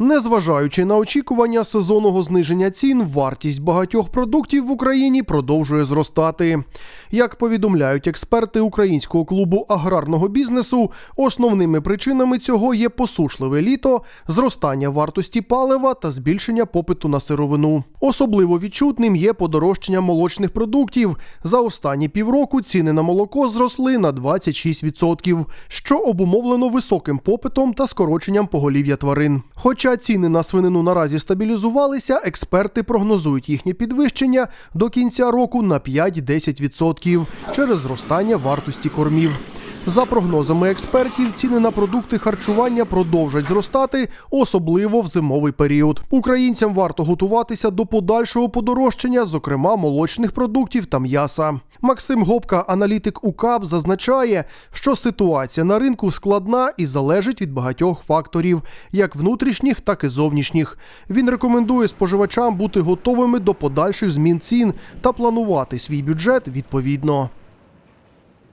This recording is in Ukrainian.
Незважаючи на очікування сезонного зниження цін, вартість багатьох продуктів в Україні продовжує зростати. Як повідомляють експерти українського клубу аграрного бізнесу, основними причинами цього є посушливе літо, зростання вартості палива та збільшення попиту на сировину. Особливо відчутним є подорожчання молочних продуктів. За останні півроку ціни на молоко зросли на 26%, що обумовлено високим попитом та скороченням поголів'я тварин. Хоча ціни на свинину наразі стабілізувалися, експерти прогнозують їхнє підвищення до кінця року на 5-10% через зростання вартості кормів. За прогнозами експертів, ціни на продукти харчування продовжать зростати, особливо в зимовий період. Українцям варто готуватися до подальшого подорожчання, зокрема молочних продуктів та м'яса. Максим Гопка, аналітик УКАП, зазначає, що ситуація на ринку складна і залежить від багатьох факторів, як внутрішніх, так і зовнішніх. Він рекомендує споживачам бути готовими до подальших змін цін та планувати свій бюджет відповідно.